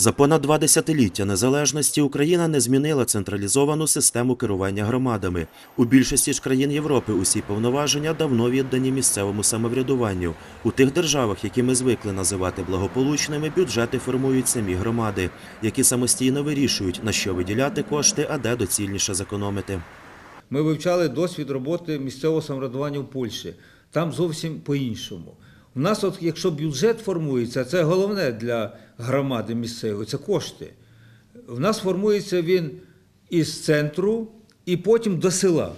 За понад два десятиліття незалежності Україна не змінила централізовану систему керування громадами. У більшості ж країн Європи усі повноваження давно віддані місцевому самоврядуванню. У тих державах, які ми звикли називати благополучними, бюджети формують самі громади, які самостійно вирішують, на що виділяти кошти, а де доцільніше зекономити. Ми вивчали досвід роботи місцевого самоврядування в Польщі. Там зовсім по-іншому. У нас, от, якщо бюджет формується, це головне для громади місцевої, це кошти. В нас формується він із центру і потім до села.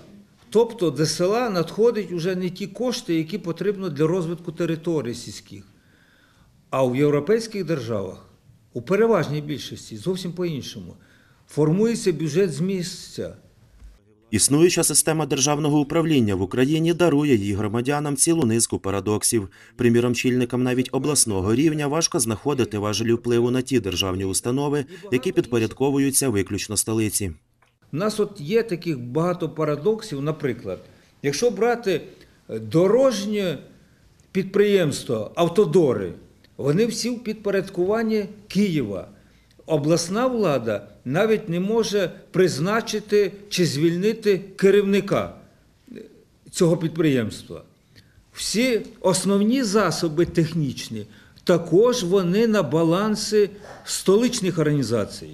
Тобто до села надходять вже не ті кошти, які потрібно для розвитку територій сільських. А в європейських державах, у переважній більшості, зовсім по-іншому. Формується бюджет з місця. Існуюча система державного управління в Україні дарує її громадянам цілу низку парадоксів. Приміром, чільникам навіть обласного рівня важко знаходити важелі впливу на ті державні установи, які підпорядковуються виключно столиці. У нас от є таких багато парадоксів. Наприклад, якщо брати е, дорожнє підприємство, автодори, вони всі в підпорядкуванні Києва. Обласна влада навіть не може призначити чи звільнити керівника цього підприємства. Всі основні засоби технічні також вони на балансі столичних організацій.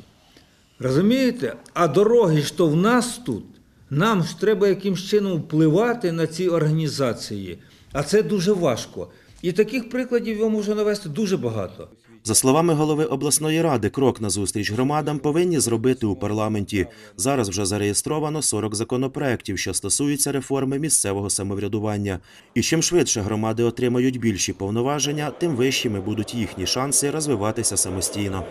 Розумієте? А дороги то в нас тут. Нам ж треба якимсь чином впливати на ці організації. А це дуже важко. І таких прикладів його можу навести дуже багато. За словами голови обласної ради, крок на зустріч громадам повинні зробити у парламенті. Зараз вже зареєстровано 40 законопроєктів, що стосуються реформи місцевого самоврядування. І чим швидше громади отримають більші повноваження, тим вищими будуть їхні шанси розвиватися самостійно.